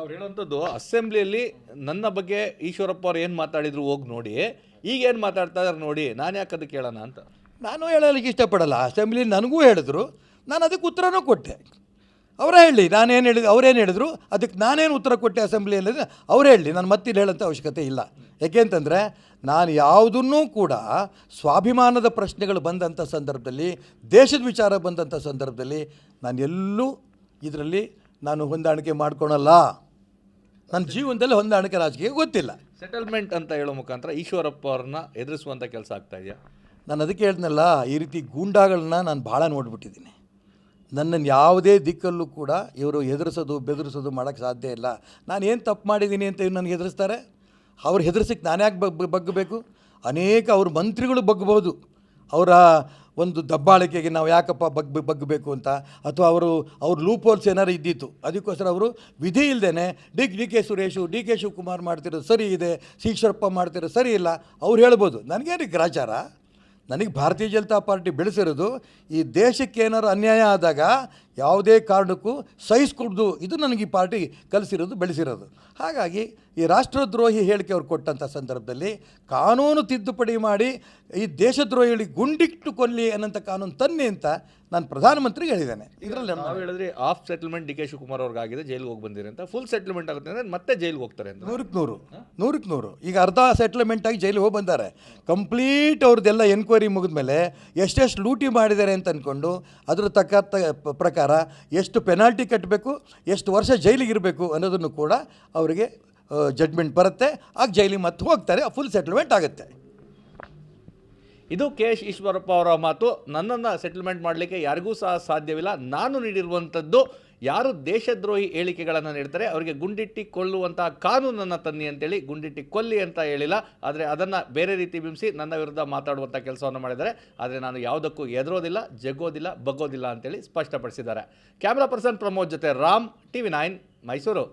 ಅವ್ರು ಹೇಳುವಂಥದ್ದು ಅಸೆಂಬ್ಲಿಯಲ್ಲಿ ನನ್ನ ಬಗ್ಗೆ ಈಶ್ವರಪ್ಪ ಅವ್ರು ಏನು ಮಾತಾಡಿದ್ರು ಹೋಗಿ ನೋಡಿ. ಈಗ ಏನು ಮಾತಾಡ್ತಾ ಇದಾರೆ ನೋಡಿ, ನಾನು ಯಾಕೆ ಅದಕ್ಕೆ ಕೇಳೋಣ ಅಂತ. ನಾನು ಹೇಳಲಿಕ್ಕೆ ಇಷ್ಟಪಡಲ್ಲ. ಅಸೆಂಬ್ಲಿ ನನಗೂ ಹೇಳಿದ್ರು. ನಾನು ಅದಕ್ಕೆ ಉತ್ತರನೂ ಕೊಟ್ಟೆ. ಅವರೇ ಹೇಳಿ ನಾನೇನು ಹೇಳಿದ್ರು ಅವ್ರೇನು ಹೇಳಿದ್ರು, ಅದಕ್ಕೆ ನಾನೇನು ಉತ್ತರ ಕೊಟ್ಟೆ ಅಸೆಂಬ್ಲಿಯಲ್ಲಿ ಅವರೇ ಹೇಳಿ, ನಾನು ಮತ್ತಿಲ್ಲಿ ಹೇಳೋಂಥ ಅವಶ್ಯಕತೆ ಇಲ್ಲ. ಯಾಕೆಂತಂದರೆ ನಾನು ಯಾವುದನ್ನೂ ಕೂಡ ಸ್ವಾಭಿಮಾನದ ಪ್ರಶ್ನೆಗಳು ಬಂದಂಥ ಸಂದರ್ಭದಲ್ಲಿ, ದೇಶದ ವಿಚಾರ ಬಂದಂಥ ಸಂದರ್ಭದಲ್ಲಿ, ನಾನು ಎಲ್ಲೂ ಇದರಲ್ಲಿ ನಾನು ಹೊಂದಾಣಿಕೆ ಮಾಡ್ಕೊಳಲ್ಲ. ನನ್ನ ಜೀವನದಲ್ಲಿ ಹೊಂದಾಣಿಕೆ ರಾಜಕೀಯ ಗೊತ್ತಿಲ್ಲ. ಸೆಟಲ್ಮೆಂಟ್ ಅಂತ ಹೇಳೋ ಮುಖಾಂತರ ಈಶ್ವರಪ್ಪ ಅವ್ರನ್ನ ಎದುರಿಸುವಂಥ ಕೆಲಸ ಆಗ್ತಾ ಇದೆಯಾ? ನಾನು ಅದಕ್ಕೆ ಹೇಳ್ದನಲ್ಲ ಈ ರೀತಿ ಗೂಂಡಾಗಳನ್ನ ನಾನು ಭಾಳ ನೋಡ್ಬಿಟ್ಟಿದ್ದೀನಿ. ನನ್ನನ್ನು ಯಾವುದೇ ದಿಕ್ಕಲ್ಲೂ ಕೂಡ ಇವರು ಎದುರಿಸೋದು ಬೆದರಿಸೋದು ಮಾಡೋಕ್ಕೆ ಸಾಧ್ಯ ಇಲ್ಲ. ನಾನು ಏನು ತಪ್ಪು ಮಾಡಿದ್ದೀನಿ ಅಂತ ಇವ್ರು ನನಗೆ ಎದುರಿಸ್ತಾರೆ? ಅವ್ರು ಹೆದರ್ಸಕ್ಕೆ ನಾನು ಯಾಕೆ ಬಗ್ ಬಗ್ಗಬೇಕು? ಅನೇಕ ಅವ್ರ ಮಂತ್ರಿಗಳು ಬಗ್ಬೋದು ಅವರ ಒಂದು ದಬ್ಬಾಳಿಕೆಗೆ ನಾವು ಯಾಕಪ್ಪ ಬಗ್ ಬಗ್ಗಬೇಕು ಅಂತ? ಅಥವಾ ಅವರು, ಅವ್ರ ಲೂಪ್ ಹೋಲ್ಸ್ ಏನಾರು ಇದ್ದಿತ್ತು? ಅದಕ್ಕೋಸ್ಕರ ಅವರು ವಿಧಿ ಇಲ್ಲದೇ D D K Suresh, D K Shivakumar ಮಾಡ್ತಿರೋದು ಸರಿ ಇದೆ ಈಶ್ವರಪ್ಪ ಮಾಡ್ತಿರೋದು ಸರಿ ಇಲ್ಲ, ಅವ್ರು ಹೇಳ್ಬೋದು. ನನಗೇನು ಗ್ರಾಚಾರ? ನನಗೆ ಭಾರತೀಯ ಜನತಾ ಪಾರ್ಟಿ ಬೆಳೆಸಿರೋದು ಈ ದೇಶಕ್ಕೆ ಏನಾದ್ರು ಅನ್ಯಾಯ ಆದಾಗ ಯಾವುದೇ ಕಾರಣಕ್ಕೂ ಸಹಿಸ್ಕೊಡ್ದು. ಇದು ನನಗೆ ಈ ಪಾರ್ಟಿ ಕಲಿಸಿರೋದು, ಬೆಳೆಸಿರೋದು. ಹಾಗಾಗಿ ಈ ರಾಷ್ಟ್ರದ್ರೋಹಿ ಹೇಳಿಕೆ ಅವ್ರು ಕೊಟ್ಟಂಥ ಸಂದರ್ಭದಲ್ಲಿ ಕಾನೂನು ತಿದ್ದುಪಡಿ ಮಾಡಿ ಈ ದೇಶದ್ರೋಹಿಗಳಿಗೆ ಗುಂಡಿಟ್ಟು ಕೊಲ್ಲಿ ಅನ್ನೋಂಥ ಕಾನೂನು ತನ್ನಿ ಅಂತ ನಾನು ಪ್ರಧಾನಮಂತ್ರಿಗೆ ಹೇಳಿದ್ದೇನೆ. ಇದರಲ್ಲಿ ನಾವು ಹೇಳಿದ್ರೆ of settlement D K Shivakumar ಅವ್ರಿಗಾಗಿದೆ ಜೈಲಿಗೆ ಹೋಗಿ ಬಂದಿರಿ ಅಂತ. ಫುಲ್ ಸೆಟಲ್ಮೆಂಟ್ ಆಗುತ್ತೆ ಅಂದರೆ ಮತ್ತೆ ಜೈಲಿಗೆ ಹೋಗ್ತಾರೆ ಅಂತ. ನೂರಕ್ಕೆ ನೂರು ನೂರಕ್ಕೆ ನೂರು. ಈಗ ಅರ್ಧ ಸೆಟಲ್ಮೆಂಟ್ ಆಗಿ ಜೈಲಿಗೆ ಹೋಗಿ ಬಂದಾರೆ. ಕಂಪ್ಲೀಟ್ ಅವ್ರದ್ದೆಲ್ಲ ಎನ್ಕ್ವೈರಿ ಮುಗಿದ್ಮೇಲೆ ಎಷ್ಟೆಷ್ಟು ಲೂಟಿ ಮಾಡಿದ್ದಾರೆ ಅಂತ ಅಂದ್ಕೊಂಡು ಅದ್ರ ತಕ್ಕ ಪ್ರಕಾರ ಎಷ್ಟು ಪೆನಾಲ್ಟಿ ಕಟ್ಟಬೇಕು ಎಷ್ಟು ವರ್ಷ ಜೈಲಿಗೆ ಇರಬೇಕು ಅನ್ನೋದನ್ನು ಕೂಡ ಅವರಿಗೆ ಜಡ್ಮೆಂಟ್ ಬರುತ್ತೆ. ಆಗ ಜೈಲಿಗೆ ಮತ್ತೆ ಹೋಗ್ತಾರೆ. ಫುಲ್ ಸೆಟಲ್ಮೆಂಟ್ ಆಗುತ್ತೆ. ಇದು ಕೆ ಎಸ್ ಈಶ್ವರಪ್ಪ ಅವರ ಮಾತು. ನನ್ನನ್ನು ಸೆಟಲ್ಮೆಂಟ್ ಮಾಡಲಿಕ್ಕೆ ಯಾರಿಗೂ ಸಹ ಸಾಧ್ಯವಿಲ್ಲ. ನಾನು ನೀಡಿರುವಂಥದ್ದು ಯಾರು ದೇಶದ್ರೋಹಿ ಹೇಳಿಕೆಗಳನ್ನು ನೀಡ್ತಾರೆ, ಅವರಿಗೆ ಗುಂಡಿಟ್ಟಿ ಕೊಲ್ಲುವಂತಹ ಕಾನೂನನ್ನು ತನ್ನಿ ಅಂತೇಳಿ ಗುಂಡಿಟ್ಟಿ ಕೊಲ್ಲಿ ಅಂತ ಹೇಳಿಲ್ಲ. ಆದರೆ ಅದನ್ನು ಬೇರೆ ರೀತಿ ಬಿಂಬಿಸಿ ನನ್ನ ವಿರುದ್ಧ ಮಾತಾಡುವಂಥ ಕೆಲಸವನ್ನು ಮಾಡಿದ್ದಾರೆ. ಆದರೆ ನಾನು ಯಾವುದಕ್ಕೂ ಎದುರೋದಿಲ್ಲ ಜಗ್ಗೋದಿಲ್ಲ ಬಗ್ಗೋದಿಲ್ಲ ಅಂತೇಳಿ ಸ್ಪಷ್ಟಪಡಿಸಿದ್ದಾರೆ. ಕ್ಯಾಮ್ರಾ ಪರ್ಸನ್ ಪ್ರಮೋದ್ ಜೊತೆ ರಾಮ್, ಟಿವಿ ನೈನ್, ಮೈಸೂರು.